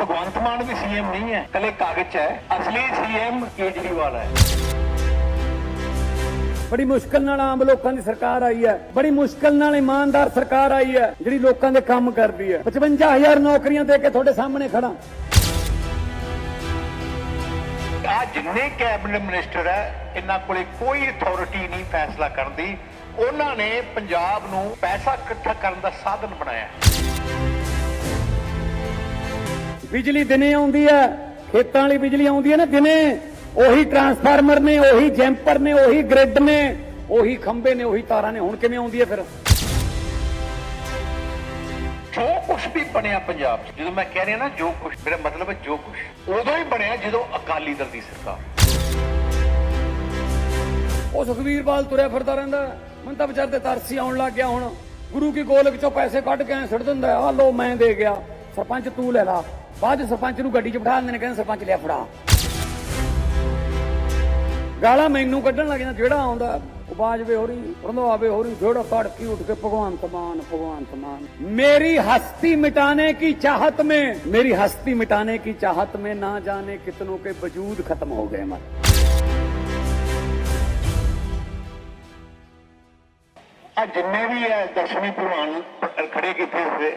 ਭਗਵੰਤ ਮਾਨ ਵੀ CM ਨਹੀਂ ਹੈ ਕੱਲੇ ਕਾਗਜ਼ ਹੈ। ਅਸਲੀ ਸੀਐਮ ਕੇਜਰੀਵਾਲ ਹੈ। ਬੜੀ ਮੁਸ਼ਕਲ ਨਾਲ ਆਮ ਲੋਕਾਂ ਦੀ ਸਰਕਾਰ ਆਈ ਹੈ। ਬੜੀ ਮੁਸ਼ਕਲ ਨਾਲ ਇਮਾਨਦਾਰ ਸਰਕਾਰ ਆਈ ਹੈ ਜਿਹੜੀ ਲੋਕਾਂ ਦੇ ਕੰਮ ਕਰਦੀ ਹੈ। 55000 ਨੌਕਰੀਆਂ ਦੇ ਕੇ ਤੁਹਾਡੇ ਸਾਹਮਣੇ ਖੜਾ ਆ ਜਿੰਨੇ ਕੈਬਨਿਟ ਮਿਨਿਸਟਰ ਹੈ ਇਹਨਾਂ ਕੋਲੇ ਕੋਈ ਅਥਾਰਟੀ ਨਹੀਂ ਫੈਸਲਾ ਕਰਨ ਦੀ। ਉਹਨਾਂ ਨੇ ਪੰਜਾਬ ਨੂੰ ਪੈਸਾ ਇਕੱਠਾ ਕਰਨ ਦਾ ਸਾਧਨ ਬਣਾਇਆ। ਬਿਜਲੀ ਦਿਨੇ ਆਉਂਦੀ ਹੈ ਖੇਤਾਂ ਵਾਲੀ ਬਿਜਲੀ ਆਉਂਦੀ ਹੈ ਨਾ ਦਿਨੇ। ਉਹੀ ਟਰਾਂਸਫਾਰਮਰ ਨੇ ਉਹੀ ਜੈਂਪਰ ਨੇ ਉਹੀ ਗ੍ਰਿਡ ਨੇ ਉਹੀ ਖੰਭੇ ਨੇ ਉਹੀ ਤਾਰਾਂ ਨੇ। ਹੁਣ ਕਿਵੇਂ ਆਉਂਦੀ ਹੈ ਫਿਰ? ਜੋ ਕੁਝ ਵੀ ਬਣਿਆ ਪੰਜਾਬ 'ਚ ਜਦੋਂ ਮੈਂ ਕਹਿ ਰਿਹਾ ਨਾ ਜੋ ਕੁਝ ਮੇਰਾ ਮਤਲਬ ਹੈ ਜੋ ਕੁਝ ਉਦੋਂ ਹੀ ਬਣਿਆ ਜਦੋਂ ਅਕਾਲੀ ਦਲ ਦੀ ਸਰਕਾਰ। ਉਹ ਸੁਖਵੀਰ ਬਾਲ ਤੁਰਿਆ ਫਿਰਦਾ ਰਹਿੰਦਾ। ਮੈਨੂੰ ਤਾਂ ਵਿਚਾਰ ਤੇ ਤਰਸੀ ਆਉਣ ਲੱਗ ਗਿਆ ਹੁਣ। ਗੁਰੂ ਕੀ ਗੋਲਕ ਚੋਂ ਪੈਸੇ ਕੱਢ ਕੇ ਸੁੱਟ ਦਿੰਦਾ ਆ ਲੋ ਮੈਂ ਦੇ ਗਿਆ। ਸਰਪੰਚ ਤੂੰ ਲੈ ਲਾ। ਬਾਅਦ 'ਚ ਸਰਪੰਚ ਨੂੰ ਗੱਡੀ 'ਚ ਬਿਠਾ ਦਿੰਦੇ ਨੇ ਕਹਿੰਦੇ ਸਰਪੰਚ ਲਿਆ ਫੜਾ ਗਾਲਾਂ ਮੈਨੂੰ ਕੱਢਣ ਲੱਗ ਜਾਂਦਾ ਜਿਹੜਾ ਆਉਂਦਾ ਉਹ ਬਾਜਵੇ ਹੋ ਰਹੀ ਰੰਧਾਵੇ ਹੋ ਰਹੀ ਜਿਹੜਾ ਤੜਕੀ ਉੱਠ ਕੇ ਭਗਵਾਨ ਮਾਨ ਭਗਵਾਨ ਮਾਨ मेरी हस्ती मिटाने की चाहत में मेरी हस्ती मिटाने की चाहत में ना जाने कितनों के वजूद खत्म हो गए मत ਆ ਜਿੰਨੇ ਵੀ ਹੈ ਦਰਸ਼ਨੀ ਪ੍ਰਵਾਨ ਖੜੇ ਕੀਤੇ ਹੋਏ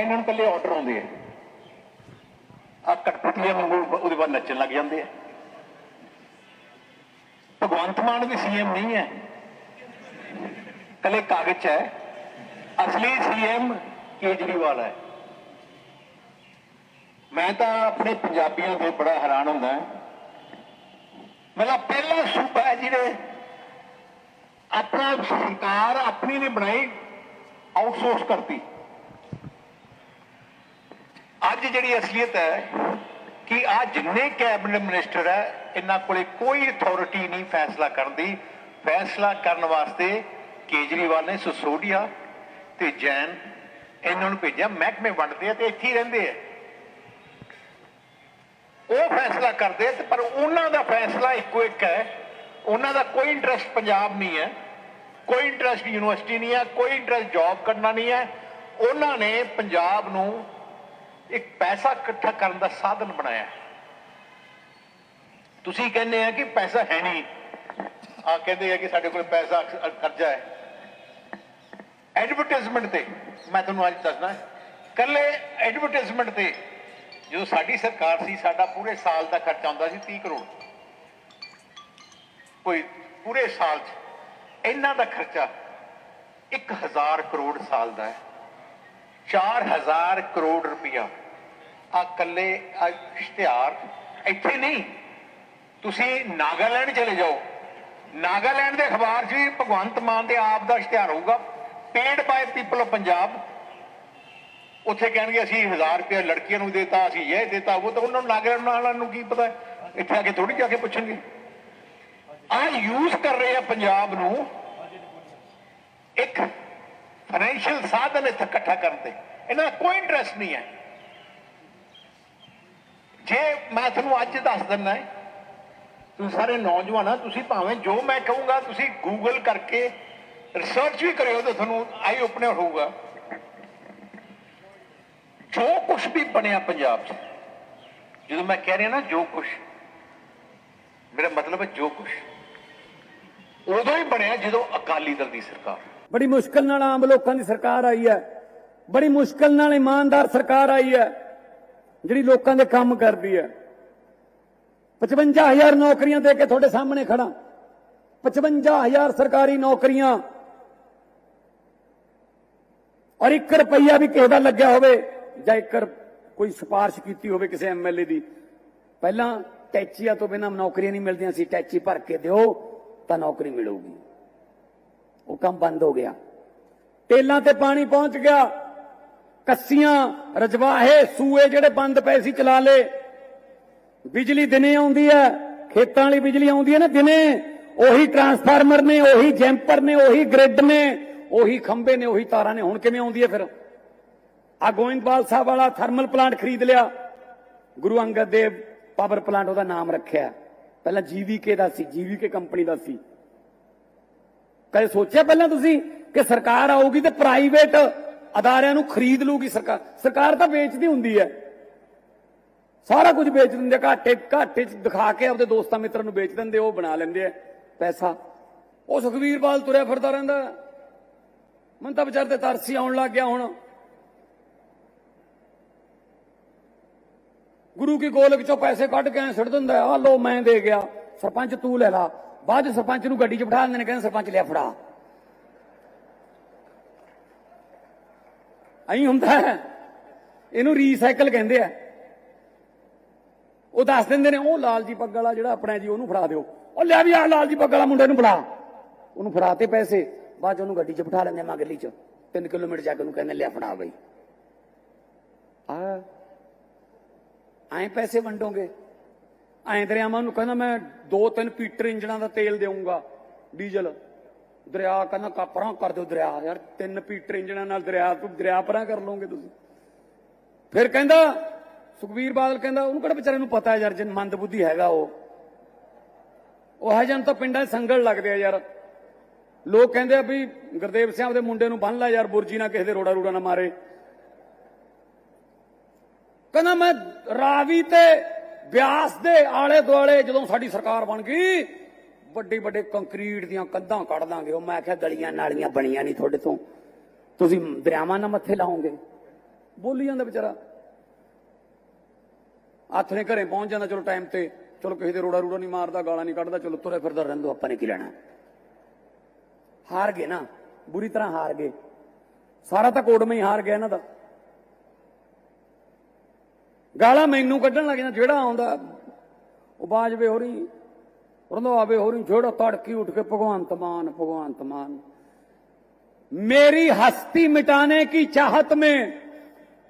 ਇਹਨਾਂ ਨੂੰ ਕੱਲੇ ਆਰਡਰ ਆਉਂਦੇ ਆ। ਆ ਕਟਪੁਤਲੀਆਂ ਵਾਂਗੂ ਉਹਦੇ ਬਾਅਦ ਨੱਚਣ ਲੱਗ ਜਾਂਦੇ ਆ। ਭਗਵੰਤ ਮਾਨ ਵੀ ਸੀਐਮ ਨਹੀਂ ਹੈ। ਕੱਲੇ ਕਾਗਜ਼ ਹੈ। ਅਸਲੀ ਸੀਐਮ ਕੇਜਰੀਵਾਲ ਹੈ। ਮੈਂ ਤਾਂ ਆਪਣੇ ਪੰਜਾਬੀਆਂ ਤੇ ਬੜਾ ਹੈਰਾਨ ਹੁੰਦਾ ਮੇਰਾ ਪਹਿਲਾ ਸੂਬਾ ਹੈ ਜਿਹੜੇ ਆਪਣਾ ਸਰਕਾਰ ਆਪਣੀ ਨੇ ਬਣਾਈ ਆਊਟਸੋਰਸ ਕਰਤੀ। ਅੱਜ ਜਿਹੜੀ ਅਸਲੀਅਤ ਹੈ ਕਿ ਆ ਜਿੰਨੇ ਕੈਬਨਿਟ ਮਿਨਿਸਟਰ ਹੈ, ਇਹਨਾਂ ਕੋਲੇ ਕੋਈ ਅਥਾਰਟੀ ਨਹੀਂ ਫੈਸਲਾ ਕਰਨ ਦੀ। ਫੈਸਲਾ ਕਰਨ ਵਾਸਤੇ ਕੇਜਰੀਵਾਲ ਨੇ ਸਸੋਡੀਆ ਤੇ ਜੈਨ ਇਹਨਾਂ ਨੂੰ ਭੇਜਿਆ। ਮਹਿਕਮੇ ਵੰਡਦੇ ਆ ਤੇ ਇੱਥੇ ਹੀ ਰਹਿੰਦੇ ਆ। ਉਹ ਫੈਸਲਾ ਕਰਦੇ ਤੇ ਪਰ ਉਹਨਾਂ ਦਾ ਫੈਸਲਾ ਇੱਕੋ ਇੱਕ ਹੈ। ਉਹਨਾਂ ਦਾ ਕੋਈ ਇੰਟਰਸਟ ਪੰਜਾਬ ਨਹੀਂ ਹੈ, ਕੋਈ ਇੰਟਰਸਟ ਯੂਨੀਵਰਸਿਟੀ ਨਹੀਂ ਹੈ, ਕੋਈ ਇੰਟਰਸਟ ਜੌਬ ਕਰਨਾ ਨਹੀਂ ਹੈ। ਉਹਨਾਂ ਨੇ ਪੰਜਾਬ ਨੂੰ ਇੱਕ ਪੈਸਾ ਇਕੱਠਾ ਕਰਨ ਦਾ ਸਾਧਨ ਬਣਾਇਆ। ਤੁਸੀਂ ਕਹਿੰਦੇ ਆ ਕਿ ਪੈਸਾ ਹੈ ਨਹੀਂ। ਆ ਕਹਿੰਦੇ ਆ ਕਿ ਸਾਡੇ ਕੋਲ ਪੈਸਾ ਅਕਸ- ਕਰਜ਼ਾ ਹੈ। ਐਡਵਰਟਾਈਜ਼ਮੈਂਟ ਤੇ ਮੈਂ ਤੁਹਾਨੂੰ ਅੱਜ ਦੱਸਣਾ ਕੱਲੇ ਐਡਵਰਟਾਈਜ਼ਮੈਂਟ ਤੇ ਜਦੋਂ ਸਾਡੀ ਸਰਕਾਰ ਸੀ, ਸਾਡਾ ਪੂਰੇ ਸਾਲ ਦਾ ਖਰਚਾ ਹੁੰਦਾ ਸੀ 30 ਕਰੋੜ। ਕੋਈ ਪੂਰੇ ਸਾਲ 'ਚ ਇਹਨਾਂ ਦਾ ਖਰਚਾ 1000 ਕਰੋੜ ਸਾਲ ਦਾ ਹੈ। 4000 ਕਰੋੜ ਰੁਪਇਆ ਆ ਕੱਲੇ ਇਸ਼ਤਿਹਾਰ, ਇੱਥੇ ਨਹੀਂ। ਤੁਸੀਂ ਨਾਗਾਲੈਂਡ ਚਲੇ ਜਾਓ। ਨਾਗਾਲੈਂਡ ਦੇ ਅਖਬਾਰ 'ਚ ਵੀ ਭਗਵੰਤ ਮਾਨ ਦੇ ਆਪ ਦਾ ਇਸ਼ਤਿਹਾਰ ਹੋਊਗਾ। Paid by people of Punjab ਉੱਥੇ ਕਹਿਣਗੇ, ਅਸੀਂ 1000 ਰੁਪਏ ਲੜਕੀਆਂ ਨੂੰ ਦੇਤਾ, ਅਸੀਂ ਇਹ ਦੇਤਾ, ਉਹ ਤਾਂ ਉਹਨਾਂ ਨੂੰ ਨਾਗਾਲੈਂਡ ਵਾਲਿਆਂ ਨੂੰ ਕੀ ਪਤਾ ਇੱਥੇ ਆ ਕੇ ਥੋੜੀ ਜਾ ਕੇ ਪੁੱਛਣਗੇ। ਆ ਯੂਜ਼ ਕਰ ਰਹੇ ਆ ਪੰਜਾਬ ਨੂੰ। ਇੱਕ ਫਾਈਨੈਂਸ਼ੀਅਲ ਸਾਧਨ ਇੱਥੇ ਇਕੱਠਾ ਕਰਨ ਤੇ। ਇਹਨਾਂ ਦਾ ਕੋਈ ਇੰਟਰਸਟ ਨਹੀਂ ਹੈ। ਜੇ ਮੈਂ ਤੁਹਾਨੂੰ ਅੱਜ ਦੱਸ ਦਿੰਦਾ ਹੈ, ਤੁਸੀਂ ਸਾਰੇ ਨੌਜਵਾਨ ਤੁਸੀਂ ਭਾਵੇਂ ਜੋ ਮੈਂ ਕਹੂੰਗਾ, ਤੁਸੀਂ ਗੂਗਲ ਕਰਕੇ ਰਿਸਰਚ ਵੀ ਕਰਿਓ ਤਾਂ ਤੁਹਾਨੂੰ ਆਈ ਓਪਨਰ ਹੋਊਗਾ। ਜੋ ਕੁਝ ਵੀ ਬਣਿਆ ਪੰਜਾਬ 'ਚ, ਜਦੋਂ ਮੈਂ ਕਹਿ ਰਿਹਾ ਨਾ ਜੋ ਕੁਝ ਮੇਰਾ ਮਤਲਬ ਹੈ ਜੋ ਕੁਝ ਉਦੋਂ ਹੀ ਬਣਿਆ ਜਦੋਂ ਅਕਾਲੀ ਦਲ ਦੀ ਸਰਕਾਰ। ਬੜੀ ਮੁਸ਼ਕਲ ਨਾਲ ਆਮ ਲੋਕਾਂ ਦੀ ਸਰਕਾਰ ਆਈ ਹੈ। ਬੜੀ ਮੁਸ਼ਕਲ ਨਾਲ ਇਮਾਨਦਾਰ ਸਰਕਾਰ ਆਈ ਹੈ, ਜਿਹੜੀ ਲੋਕਾਂ ਦੇ ਕੰਮ ਕਰਦੀ ਹੈ। 55000 ਨੌਕਰੀਆਂ ਦੇ ਕੇ ਤੁਹਾਡੇ ਸਾਹਮਣੇ ਖੜਾ 55000 ਸਰਕਾਰੀ ਨੌਕਰੀਆਂ। ਔਰ 1 ਰੁਪਈਆ ਵੀ ਕਿਸੇ ਦਾ ਲੱਗਿਆ ਹੋਵੇ, ਜਾਂ ਇੱਕ ਕੋਈ ਸਿਫਾਰਿਸ਼ ਕੀਤੀ ਹੋਵੇ ਕਿਸੇ ਐਮਐਲਏ ਦੀ। ਪਹਿਲਾਂ ਟੈਚੀਆਂ ਤੋਂ ਬਿਨਾਂ ਨੌਕਰੀਆਂ ਨਹੀਂ ਮਿਲਦੀਆਂ ਸੀ, ਟੈਚੀ ਭਰ ਕੇ ਦਿਓ, ਤਾਂ ਨੌਕਰੀ ਮਿਲੂਗੀ। ਉਹ ਕੰਮ ਬੰਦ ਹੋ ਗਿਆ। ਟੇਲਾਂ ਤੇ ਪਾਣੀ ਪਹੁੰਚ ਗਿਆ। ਕੱਸੀਆਂ, ਰਜਵਾਹੇ, ਸੂਏ ਜਿਹੜੇ ਬੰਦ ਪਏ ਸੀ ਚਲਾ ਲੇ ਬਿਜਲੀ ਦਿਨੇ ਆਉਂਦੀ ਹੈ, ਖੇਤਾਂ ਵਾਲੀ ਬਿਜਲੀ ਆਉਂਦੀ ਹੈ ਨਾ ਦਿਨੇ। ਉਹੀ ਟਰਾਂਸਫਾਰਮਰ ਨੇ, ਉਹੀ ਜੈਂਪਰ ਨੇ, ਉਹੀ ਗ੍ਰਿਡ ਨੇ, ਉਹੀ ਖੰਭੇ ਨੇ, ਉਹੀ ਤਾਰਾਂ ਨੇ। ਹੁਣ ਕਿਵੇਂ ਆਉਂਦੀ ਹੈ ਫਿਰ? ਆ ਗੋਇੰਦਵਾਲ ਸਾਹਿਬ ਵਾਲਾ ਥਰਮਲ ਪਲਾਂਟ ਖਰੀਦ ਲਿਆ। ਗੁਰੂ ਅੰਗਦ ਦੇਵ ਪਾਵਰ ਪਲਾਂਟ ਉਹਦਾ ਨਾਮ ਰੱਖਿਆ। ਪਹਿਲਾਂ ਜੀਵੀਕੇ ਦਾ ਸੀ ਜੀਵੀਕੇ ਕੰਪਨੀ ਦਾ ਸੀ। ਕਦੇ ਸੋਚਿਆ ਪਹਿਲਾਂ ਤੁਸੀਂ ਕਿ ਸਰਕਾਰ ਆਊਗੀ ਤੇ ਪ੍ਰਾਈਵੇਟ ਅਦਾਰਿਆਂ ਨੂੰ ਖਰੀਦ ਲੂਗੀ ਸਰਕਾਰ? ਸਰਕਾਰ ਤਾਂ ਵੇਚਦੀ ਹੁੰਦੀ ਹੈ। ਸਾਰਾ ਕੁਝ ਵੇਚ ਦਿੰਦੇ ਘਾਟੇ ਘਾਟੇ ਚ ਦਿਖਾ ਕੇ ਆਪਦੇ ਦੋਸਤਾਂ ਮਿੱਤਰਾਂ ਨੂੰ ਵੇਚ ਦਿੰਦੇ, ਉਹ ਬਣਾ ਲੈਂਦੇ ਆ ਪੈਸਾ। ਉਹ ਸੁਖਵੀਰ ਬਾਲ ਤੁਰਿਆ ਫਿਰਦਾ ਰਹਿੰਦਾ। ਮਨ ਤਾਂ ਵਿਚਾਰ ਤੇ ਤਰਸੀ ਆਉਣ ਲੱਗ ਗਿਆ ਹੁਣ। ਗੁਰੂ ਕੀ ਗੋਲਕ ਚੋਂ ਪੈਸੇ ਕੱਢ ਕੇ ਐਂ ਸੁੱਟ ਦਿੰਦਾ ਆ ਲੋ ਮੈਂ ਦੇ ਗਿਆ, ਸਰਪੰਚ ਤੂੰ ਲੈ ਲਾ। ਬਾਅਦ 'ਚ ਸਰਪੰਚ ਨੂੰ ਗੱਡੀ 'ਚ ਬਿਠਾ ਦਿੰਦੇ ਨੇ, ਕਹਿੰਦੇ ਸਰਪੰਚ ਲਿਆ ਫੜਾ। ਐਂ ਹੁੰਦਾ ਹੈ। ਇਹਨੂੰ ਰੀਸਾਈਕਲ ਕਹਿੰਦੇ ਆ। ਉਹ ਦੱਸ ਦਿੰਦੇ ਨੇ, ਉਹ ਲਾਲ ਜੀ ਪੱਗ ਵਾਲਾ ਜਿਹੜਾ ਆਪਣਾ ਜੀ, ਉਹਨੂੰ ਫੜਾ ਦਿਓ। ਉਹ ਲੈ ਵੀ ਆ ਲਾਲ ਜੀ ਪੱਗ ਵਾਲਾ ਮੁੰਡੇ ਨੂੰ ਫੜਾ। ਉਹਨੂੰ ਫੜਾਤੇ ਪੈਸੇ। ਬਾਅਦ 'ਚ ਉਹਨੂੰ ਗੱਡੀ 'ਚ ਬਿਠਾ ਲੈਂਦੇ ਮਗਰਲੀ 'ਚ। 3 ਕਿਲੋਮੀਟਰ ਜਾ ਕੇ ਉਹਨੂੰ ਕਹਿੰਦੇ ਲਿਆ ਫੜਾ ਬਈ। ਆ ਐਂ ਪੈਸੇ ਵੰਡੋਗੇ। ਐਂ ਦਰਿਆਵਾਂ ਨੂੰ ਕਹਿੰਦਾ ਮੈਂ ਦੋ ਤਿੰਨ ਪੀਟਰ ਇੰਜਣਾਂ ਦਾ ਤੇਲ ਦੇਵਾਂਗਾ ਡੀਜ਼ਲ। ਦਰਿਆ ਕਹਿੰਦਾ ਕਾਪਰਾਂ ਕਰ ਦਿਓ ਦਰਿਆ, ਯਾਰ ਤਿੰਨ ਪੀਟਰ ਇੰਜਣਾਂ ਨਾਲ ਦਰਿਆ, ਤੂੰ ਦਰਿਆ ਪਰਾਂ ਕਰ ਲਓਗੇ ਤੁਸੀਂ। ਫਿਰ ਕਹਿੰਦਾ ਸੁਖਵੀਰ ਬਾਦਲ ਕਹਿੰਦਾ, ਉਹਨੂੰ ਕਿਹੜਾ ਵਿਚਾਰੇ ਨੂੰ ਪਤਾ ਯਾਰ ਜਨ ਮੰਦ ਬੁੱਧੀ ਹੈਗਾ ਉਹ। ਉਹ ਹੈ ਜਨ ਤਾਂ ਪਿੰਡਾਂ 'ਚ ਸੰਗਲ ਲੱਗਦੇ ਆ ਯਾਰ। ਲੋਕ ਕਹਿੰਦੇ ਆ ਵੀ ਗੁਰਦੇਵ ਸਿੰਘ ਦੇ ਮੁੰਡੇ ਨੂੰ ਬੰਨ ਲੈ ਯਾਰ, ਬੁਰਜੀ ਨਾ ਕਿਸੇ ਦੇ ਰੋੜਾ ਰੂੜਾ ਨਾ ਮਾਰੇ। ਕਹਿੰਦਾ ਮੈਂ ਰਾਵੀ ਤੇ ਬਿਆਸ ਦੇ ਆਲੇ ਦੁਆਲੇ ਜਦੋਂ ਸਾਡੀ ਸਰਕਾਰ ਬਣ ਗਈ, ਵੱਡੇ ਵੱਡੇ ਕੰਕਰੀਟ ਦੀਆਂ ਕੰਧਾਂ ਕੱਢ ਦਾਂਗੇ। ਉਹ ਮੈਂ ਕਿਹਾ ਗਲੀਆਂ ਨਾਲੀਆਂ ਬਣੀਆਂ ਨਹੀਂ ਤੁਹਾਡੇ ਤੋਂ। ਤੁਸੀਂ ਦਰਿਆਵਾਂ ਨਾਲ ਮੱਥੇ ਲਾਓਗੇ। ਬੋਲੀ ਜਾਂਦਾ ਵਿਚਾਰਾ। ਹੱਥ ਨੇ ਘਰੇ ਪਹੁੰਚ ਜਾਂਦਾ, ਚਲੋ ਟਾਈਮ ਤੇ। ਚਲੋ ਕਿਸੇ ਦੇ ਰੋੜਾ ਰੂੜਾ ਨਹੀਂ ਮਾਰਦਾ, ਗਾਲਾਂ ਨਹੀਂ ਕੱਢਦਾ, ਚਲੋ ਤੁਰੇ ਫਿਰਦਾ ਰਹਿੰਦੋ, ਆਪਾਂ ਨੇ ਕੀ ਲੈਣਾ? ਹਾਰ ਗਏ ਨਾ। ਬੁਰੀ ਤਰ੍ਹਾਂ ਹਾਰ ਗਏ। ਸਾਰਾ ਤਾਂ ਕੋਡ ਹੀ ਹਾਰ ਗਿਆ ਇਹਨਾਂ ਦਾ। ਗਾਲਾਂ ਮੈਨੂੰ ਕੱਢਣ ਲੱਗ ਜਾਂਦਾ ਜਿਹੜਾ ਆਉਂਦਾ ਉਹ ਬਾਜਵੇ ਹੋਰੀ ਰੰਧਾਵੇ ਹੋਰੀ ਜਿਹੜਾ ਤੜਕੀ ਉੱਠ ਕੇ ਭਗਵੰਤ ਮਾਨ ਭਗਵੰਤ ਮਾਨ मेरी हस्ती मिटाने की चाहत में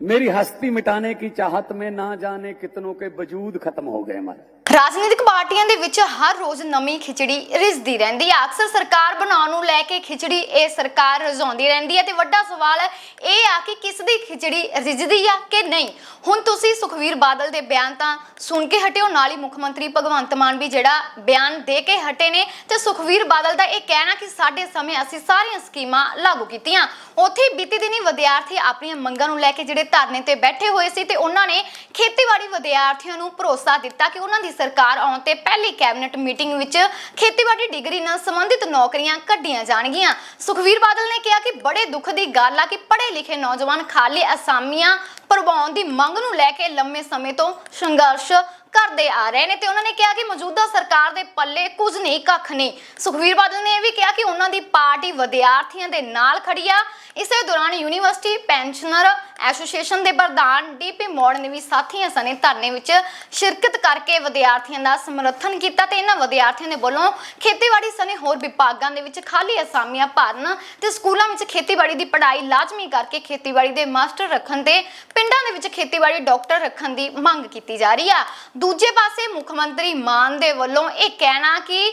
मेरी हस्ती मिटाने की चाहत में ना जाने कितनों के वजूद खत्म हो गए हमारे ਰਾਜਨੀਤਿਕ ਪਾਰਟੀਆਂ ਦੇ ਵਿੱਚ ਹਰ ਰੋਜ਼ ਨਵੀਂ ਖਿਚੜੀ ਰਿੱਝਦੀ ਰਹਿੰਦੀ ਹੈ ਅਕਸਰ ਸਰਕਾਰ ਬਣਾਉਣ ਨੂੰ ਲੈ ਕੇ ਖਿਚੜੀ ਇਹ ਸਰਕਾਰ ਰਜ਼ਾਉਂਦੀ ਰਹਿੰਦੀ ਹੈ ਤੇ ਵੱਡਾ ਸਵਾਲ ਇਹ ਆ ਕਿ ਕਿਸ ਦੀ ਖਿਚੜੀ ਰਿੱਝਦੀ ਆ ਕਿ ਨਹੀਂ? ਹੁਣ ਤੁਸੀਂ ਸੁਖਵੀਰ ਬਾਦਲ ਦੇ ਬਿਆਨ ਤਾਂ ਸੁਣ ਕੇ ਹਟਿਓ, ਨਾਲ ਹੀ ਮੁੱਖ ਮੰਤਰੀ ਭਗਵੰਤ ਮਾਨ ਵੀ ਜਿਹੜਾ ਬਿਆਨ ਦੇ ਕੇ ਹਟੇ ਨੇ ਤੇ ਸੁਖਵੀਰ ਬਾਦਲ ਦਾ ਇਹ ਕਹਿਣਾ ਕਿ ਸਾਡੇ ਸਮੇਂ ਅਸੀਂ ਸਾਰੀਆਂ ਸਕੀਮਾਂ ਲਾਗੂ ਕੀਤੀਆਂ। ਉੱਥੇ ਹੀ ਬੀਤੀ ਦਿਨੀ ਵਿਦਿਆਰਥੀ ਆਪਣੀਆਂ ਮੰਗਾਂ ਨੂੰ ਲੈ ਕੇ ਜਿਹੜੇ ਧਰਨੇ ਤੇ ਬੈਠੇ ਹੋਏ ਸੀ ਤੇ ਉਹਨਾਂ ਨੇ ਖੇਤੀਬਾੜੀ ਵਿਦਿਆਰਥੀਆਂ ਨੂੰ ਭਰੋਸਾ ਦਿੱਤਾ ਕਿ ਉਹਨਾਂ ਦੀ ਸਰਕਾਰ ਆਉਣ ਤੇ ਪਹਿਲੀ ਕੈਬਨਿਟ ਮੀਟਿੰਗ ਵਿੱਚ ਖੇਤੀਬਾੜੀ ਡਿਗਰੀ ਨਾਲ ਸੰਬੰਧਿਤ ਨੌਕਰੀਆਂ ਕੱਢੀਆਂ ਜਾਣਗੀਆਂ। ਸੁਖਵੀਰ ਬਾਦਲ ਨੇ ਕਿਹਾ ਕਿ ਬੜੇ ਦੁੱਖ ਦੀ ਗੱਲ ਆ ਕਿ ਪੜ੍ਹੇ ਲਿਖੇ ਨੌਜਵਾਨ ਖਾਲੀ ਅਸਾਮੀਆਂ ਭਰਵਾਉਣ ਦੀ ਮੰਗ ਨੂੰ ਲੈ ਕੇ ਲੰਮੇ ਸਮੇਂ ਤੋਂ ਸੰਘਰਸ਼ ਕਰਦੇ ਆ ਰਹੇ ਨੇ ਤੇ ਉਹਨਾਂ ਨੇ ਕਿਹਾ ਕਿ ਮੌਜੂਦਾ ਸਰਕਾਰ ਦੇ ਪੱਲੇ ਕੁਝ ਨਹੀਂ, ਕੱਖ ਨਹੀਂ। ਸੁਖਵੀਰ ਬਾਦਲ ਨੇ ਇਹ ਵੀ ਕਿਹਾ ਕਿ ਉਹਨਾਂ ਦੀ ਪਾਰਟੀ ਵਿਦਿਆਰਥੀਆਂ ਦੇ ਨਾਲ ਖੜੀ ਆ। ਇਸੇ ਦੌਰਾਨ ਯੂਨੀਵਰਸਿਟੀ ਪੈਨਸ਼ਨਰ ਐਸੋਸੀਏਸ਼ਨ ਦੇ ਪ੍ਰਧਾਨ ਡੀਪੀ ਮੋੜ ਨੇ ਵੀ ਸਾਥੀਆਂ ਸਣੇ ਧਰਨੇ ਵਿੱਚ ਸ਼ਿਰਕਤ ਕਰਕੇ ਵਿਦਿਆਰਥੀਆਂ ਦਾ ਸਮਰਥਨ ਕੀਤਾ ਤੇ ਇਹਨਾਂ ਵਿਦਿਆਰਥੀਆਂ ਦੇ ਵੱਲੋਂ ਖੇਤੀਬਾੜੀ ਸਣੇ ਹੋਰ ਵਿਭਾਗਾਂ ਦੇ ਵਿੱਚ ਖਾਲੀ ਅਸਾਮੀਆਂ ਭਰਨ ਤੇ ਸਕੂਲਾਂ ਵਿੱਚ ਖੇਤੀਬਾੜੀ ਦੀ ਪੜ੍ਹਾਈ ਲਾਜ਼ਮੀ ਕਰਕੇ ਖੇਤੀਬਾੜੀ ਦੇ ਮਾਸਟਰ ਰੱਖਣ ਤੇ ਪਿੰਡਾਂ ਦੇ ਵਿੱਚ ਖੇਤੀਬਾੜੀ ਡਾਕਟਰ ਰੱਖਣ ਦੀ ਮੰਗ ਕੀਤੀ ਜਾ ਰਹੀ ਆ। ਦੂਜੇ ਪਾਸੇ ਮੁੱਖ ਮੰਤਰੀ ਮਾਨ ਦੇ ਵੱਲੋਂ ਇਹ ਕਹਿਣਾ ਕਿ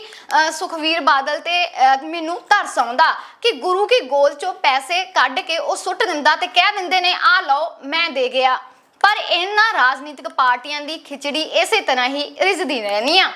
ਸੁਖਵੀਰ ਬਾਦਲ ਤੇ, ਅਹ ਮੈਨੂੰ ਤਰਸ ਆਉਂਦਾ ਕਿ ਗੁਰੂ ਕੀ ਗੋਲ ਚੋਂ ਪੈਸੇ ਕੱਢ ਕੇ ਉਹ ਸੁੱਟ ਦਿੰਦਾ ਤੇ ਕਹਿ ਦਿੰਦੇ ਨੇ ਆ ਲਓ, ਮੈਂ ਦੇ ਗਿਆ। ਪਰ ਇਹਨਾਂ ਰਾਜਨੀਤਿਕ ਪਾਰਟੀਆਂ ਦੀ ਖਿਚੜੀ ਇਸੇ ਤਰ੍ਹਾਂ ਹੀ ਰਿੱਝਦੀ ਰਹਿਣੀ ਆ।